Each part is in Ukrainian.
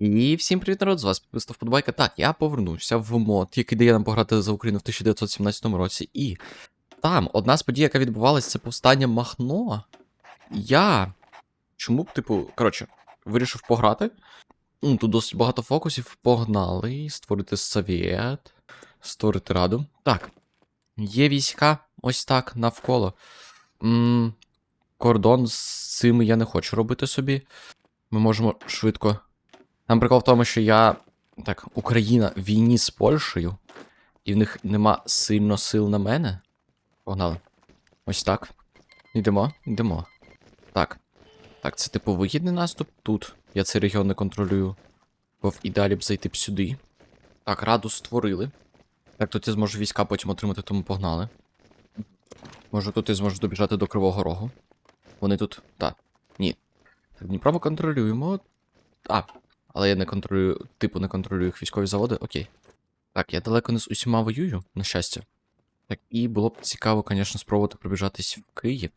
І всім привіт, народ, з вас підписав Подбайка. Так, я повернувся в мод, який дає нам пограти за Україну в 1917 році. І там одна з подій, яка відбувалася, це повстання Махно. Я. Чому б, типу, коротше, вирішив пограти. Ну, Тут досить багато фокусів. Погнали. Створити совєт. Створити раду. Так. Є війська, ось так, навколо. м кордон з цим я не хочу робити собі. Ми можемо швидко. Там прикол в тому, що я. Так, Україна в війні з Польщею, і в них нема сильно сил на мене. Погнали. Ось так. Йдемо, йдемо. Так. Так, це типу вигідний наступ тут. Я цей регіон не контролюю. Бо в ідеалі б зайти б сюди. Так, раду створили. Так, тут я зможу війська потім отримати, тому погнали. Може тут я зможу добіжати до Кривого Рогу. Вони тут. Так. Ні. Так, Дніпро ми контролюємо. А, але я не контролюю, типу, не контролюю їх військові заводи. Окей. Так, я далеко не з усіма воюю, на щастя. Так, і було б цікаво, звісно, спробувати пробіжатись в Київ.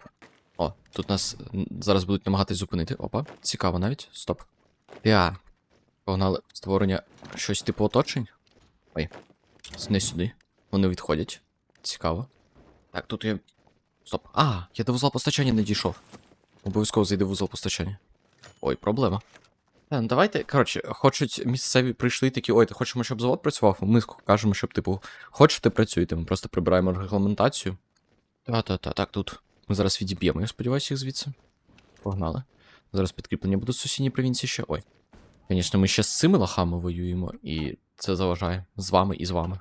О, тут нас зараз будуть намагатись зупинити. Опа, цікаво навіть. Стоп. Я. Погнали створення щось типу оточень. Ой. Не сюди. Вони відходять. Цікаво. Так, тут я. Стоп. А, я до вузла постачання не дійшов. Обов'язково зайди в вузол постачання. Ой, проблема. Та, ну давайте, коротше, хочуть місцеві прийшли такі, ой, ти хочемо, щоб завод працював, ми кажемо, щоб, типу, хочете працюйте, ми просто прибираємо регламентацію. Та-та-та, так, тут. Ми зараз відіб'ємо, я сподіваюся, їх звідси. Погнали. Зараз підкріплення будуть з сусідній провінції ще. Ой. Звісно, ми ще з цими лохами воюємо, і це заважає. З вами і з вами.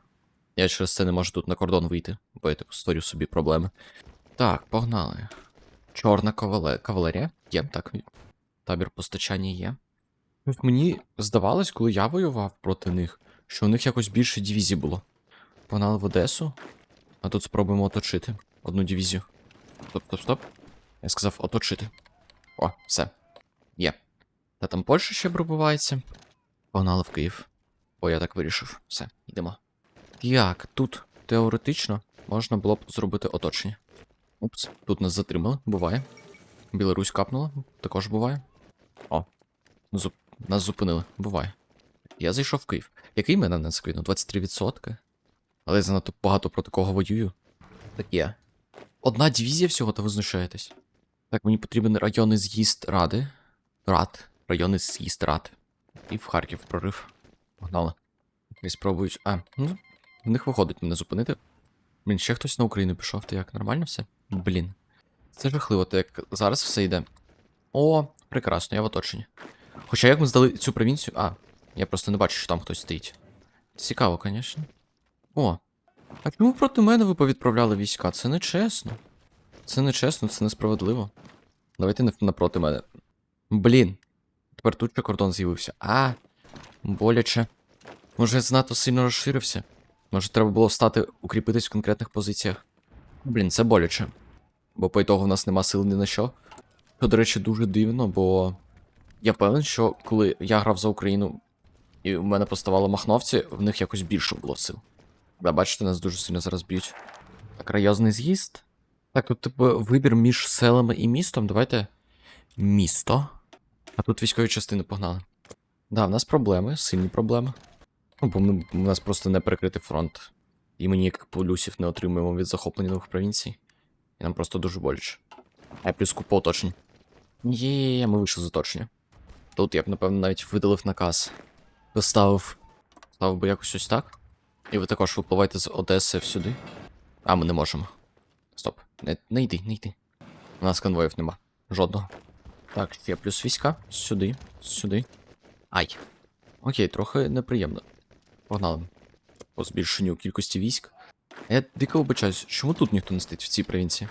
Я через це не можу тут на кордон вийти, бо я типу створю собі проблеми. Так, погнали. Чорна кавалерія. Є, так. Табір постачання є. Мені здавалось, коли я воював проти них, що у них якось більше дивізій було. Погнали в Одесу, а тут спробуємо оточити одну дивізію. Стоп, стоп, стоп. Я сказав оточити. О, все. Є. Та там Польща ще пробувається. Погнали в Київ. О, я так вирішив. Все, йдемо. Як, тут теоретично можна було б зробити оточення. Упс, тут нас затримали, буває. Білорусь капнула, також буває. О, зуп... нас зупинили, буває. Я зайшов в Київ. Який мене не скрину? 23%. Але я занадто багато проти кого воюю. Так є. Одна дивізія всього, та ви знущаєтесь. Так, мені потрібен районний з'їзд ради. Рад. Районний з'їзд рад. І в Харків прорив. Погнали. І спробують. А, ну, в них виходить мене зупинити. Блін, ще хтось на Україну пішов, то як нормально все? Блін. Це жахливо, то як зараз все йде. О, прекрасно, я в оточенні. Хоча як ми здали цю провінцію. А, я просто не бачу, що там хтось стоїть. Цікаво, звісно. О. А чому проти мене ви повідправляли війська? Це не чесно. Це не чесно, це несправедливо. Давайте напроти мене. Блін. Тепер тут ще кордон з'явився. А, боляче. Може, я занадто сильно розширився? Може, треба було встати, укріпитись в конкретних позиціях. Блін, це боляче. Бо по ітогу в нас нема сил ні на що. Що, до речі, дуже дивно, бо я певен, що коли я грав за Україну і в мене поставало махновці, в них якось більше було сил. Да, бачите, нас дуже сильно зараз б'ють. Так, райозний з'їзд. Так, тут типу вибір між селами і містом. Давайте. Місто. А тут військові частини погнали. Да, в нас проблеми, сильні проблеми. Ну, бо ми, у нас просто не перекритий фронт. І ми ніяких плюсів не отримуємо від захоплення нових провінцій. І нам просто дуже боляче. А плюс купа оточень. Є, ми вийшли з оточення. Тут я б, напевно, навіть видалив наказ. Поставив. Ставив би якось ось так. І ви також випливаєте з Одеси всюди. А, ми не можемо. Стоп. Не, не йди, не йди. У нас конвоїв нема. Жодного. Так, ще плюс війська. Сюди, сюди. Ай. Окей, трохи неприємно. Погнали. По збільшенню кількості військ. Я дико вибачаюсь, чому тут ніхто не стоїть в цій провінції?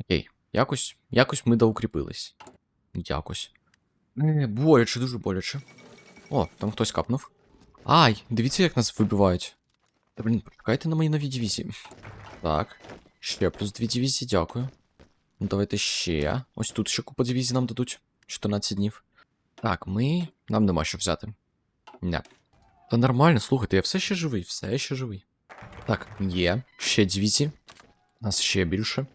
Окей, якось, якось ми доукріпились. Якось. Боляче, дуже боляче. О, там хтось капнув. Ай, дивіться, як нас вибивають. Та блін, почекайте на мої нові дивізії. Так. Ще плюс дві дивізії, дякую. Ну, давайте ще. Ось тут ще купа дивізій нам дадуть. 14 днів. Так, ми. Нам нема що взяти. Не. Та нормально, слухайте, я все ще живий, все ще живий. Так, є. Ще дивізії. Нас ще більше.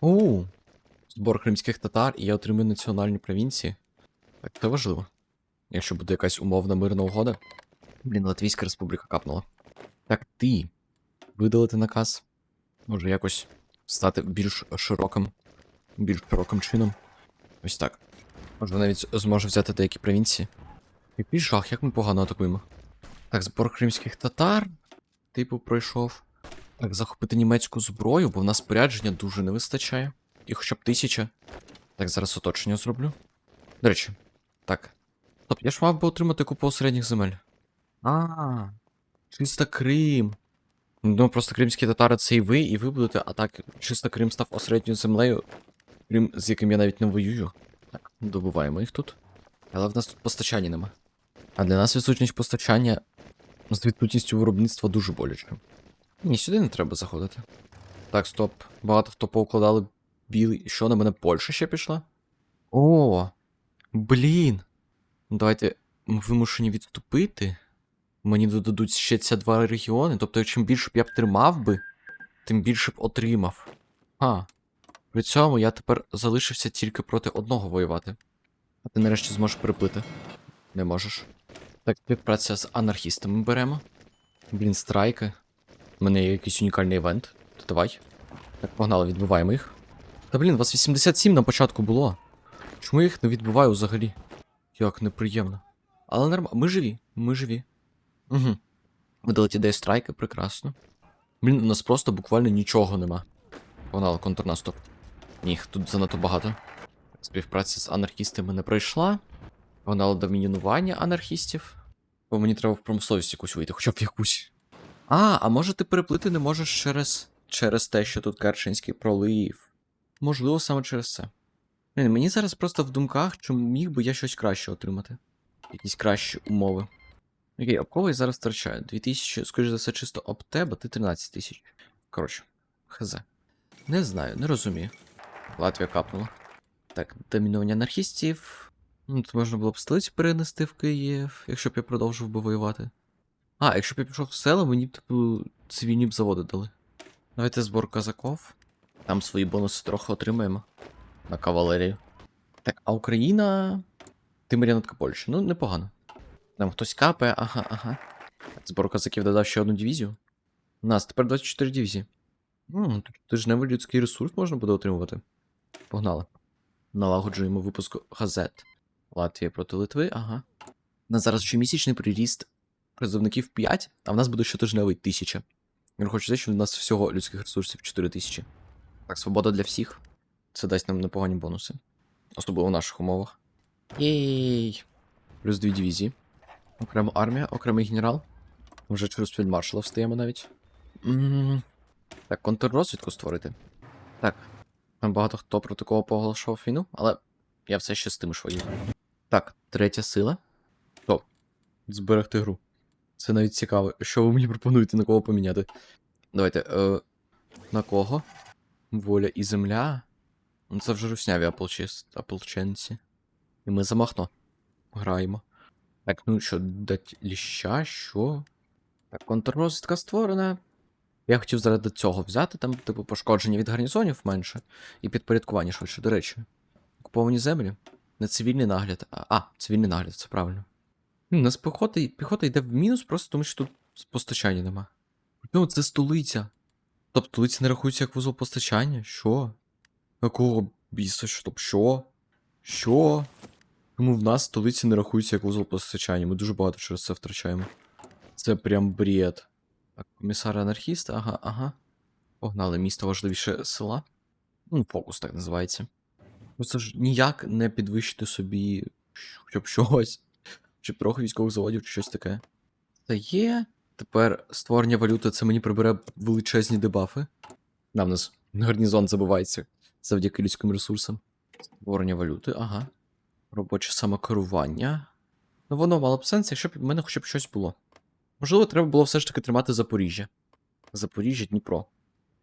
У. Збор кримських татар, і я отримую національні провінції. Так, це важливо. Якщо буде якась умовна мирна угода. Блін, Латвійська республіка капнула. Так ти видалити наказ. Може якось стати більш широким, більш широким чином. Ось так. Може навіть зможе взяти деякі провінції. Який жах, як ми погано атакуємо. Так, збор кримських татар. Типу, пройшов. Так, захопити німецьку зброю, бо в нас спорядження дуже не вистачає. І хоча б тисяча. Так, зараз оточення зроблю. До речі, так. Стоп, я ж мав би отримати купу середніх земель. А, чисто Крим. Ну, просто кримські татари це і ви, і ви будете, а так, чисто Крим став осередньою землею. Крим, з яким я навіть не воюю. Так, добуваємо їх тут. Але в нас тут постачання нема. А для нас відсутність постачання з відсутністю виробництва дуже боляче. Ні, сюди не треба заходити. Так, стоп. Багато хто поукладали білий. Що на мене Польща ще пішла? О! Блін! Давайте ми вимушені відступити. Мені додадуть ще ці два регіони. Тобто, чим більше б я б тримав би, тим більше б отримав. А. При цьому я тепер залишився тільки проти одного воювати. А ти нарешті зможеш приплити. Не можеш. Так, співпраця з анархістами беремо. Блін, страйки. У мене є якийсь унікальний івент. То давай. Так, погнали, відбиваємо їх. Та блін, вас 87 на початку було. Чому я їх не відбиваю взагалі? Як неприємно. Але нормально, ми живі, ми живі. Угу. Видалить ідею страйки, прекрасно. Блін, у нас просто буквально нічого нема. Погнали, контрнаступ. Ні, тут занадто багато. Співпраця з анархістами не пройшла. Погнали домінінування анархістів. Бо мені треба в промисловість якусь вийти, хоча б якусь. А, а може ти переплити не можеш через. через те, що тут Керченський пролив. Можливо, саме через це. Блін, мені зараз просто в думках, чи міг би я щось краще отримати. Якісь кращі умови. Окей, об кого я зараз втрачаю? 2000, скоріш за все, чисто об тебе, ти 13 тисяч. Коротше, хз. Не знаю, не розумію. Латвія капнула. Так, домінування анархістів. Ну, тут можна було б столицю перенести в Київ, якщо б я продовжив би воювати. А, якщо б я пішов в село, мені б типу цивільні б заводи дали. Давайте збор казаков. Там свої бонуси трохи отримаємо. На кавалерію. Так, а Україна. Ти маріонетка Польщі. Ну, непогано. Там хтось капає, ага, ага. Збор казаків додав ще одну дивізію. У нас тепер 24 дивізії. М, тижневий людський ресурс можна буде отримувати. Погнали. Налагоджуємо випуск газет. Латвія проти Литви, ага. У нас зараз щомісячний приріст призовників 5, а в нас буде щотижневий 1000. Я хочу сказати, що в нас всього людських ресурсів 4000. Так, свобода для всіх. Це дасть нам непогані бонуси. Особливо в наших умовах. Єй! Плюс дві дивізії. Окрема армія, окремий генерал. Вже через фельдмаршала встаємо навіть. м Так, контррозвідку створити. Так. Там багато хто проти кого поголошував війну, але я все ще з тим ж воюю. Так, третя сила. Стоп. Зберегти гру. Це навіть цікаво. Що ви мені пропонуєте на кого поміняти? Давайте. Е, на кого? Воля і земля. Ну це вже русняві ополченці. І ми за Махно граємо. Так, ну що, дать ліща, що? Так, контррозвідка створена. Я хотів заради цього взяти, там, типу, пошкодження від гарнізонів менше, і підпорядкування швидше, до речі. Окуповані землі. Не цивільний нагляд. А, а цивільний нагляд, це правильно. У нас піхота, піхота йде в мінус, просто тому що тут постачання нема. Ну, це столиця. Тобто столиця не рахується як вузол постачання? Що? Якого біса? Що? Що? Що? Тому в нас столиця не рахується як вузол постачання. Ми дуже багато через це втрачаємо. Це прям бред. Так, комісар анархіст, ага, ага. Погнали, місто важливіше села. Ну, фокус так називається. Просто ж ніяк не підвищити собі хоча б щось. Чи трохи військових заводів, чи щось таке. Це є. Тепер створення валюти це мені прибере величезні дебафи. На в нас гарнізон забувається завдяки людським ресурсам. Створення валюти, ага. Робоче самокерування. Ну воно мало б сенс, якщо б в мене хоча б щось було. Можливо, треба було все ж таки тримати Запоріжжя. Запоріжжя, Дніпро.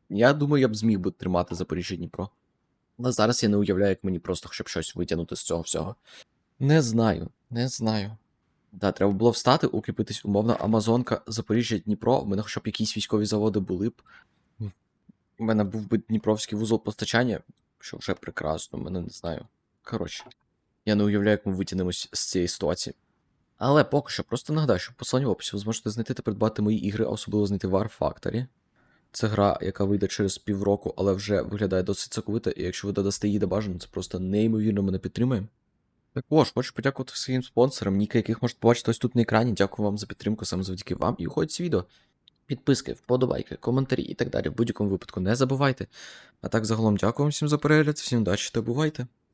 Я думаю, я б зміг би тримати Запоріжжя Дніпро. Але зараз я не уявляю, як мені просто хоча б щось витягнути з цього всього. Не знаю, не знаю. Да, треба було встати, укріпитись умовно. Амазонка, Запоріжжя, Дніпро. У мене хоча б якісь військові заводи були б. У мене був би Дніпровський вузол постачання, що вже прекрасно, мене не знаю. Коротше, я не уявляю, як ми витягнемось з цієї ситуації. Але поки що просто нагадаю, що в в описі ви зможете знайти та придбати мої ігри, а особливо знайти War Factory. Це гра, яка вийде через півроку, але вже виглядає досить соковито, і якщо ви додасте її до бажано, це просто неймовірно мене підтримує. Також хочу подякувати своїм спонсорам, ніки яких можете побачити ось тут на екрані. Дякую вам за підтримку саме завдяки вам. І уходять ці відео. Підписки, вподобайки, коментарі і так далі. В будь-якому випадку не забувайте. А так загалом дякую вам всім за перегляд, всім удачі та бувайте!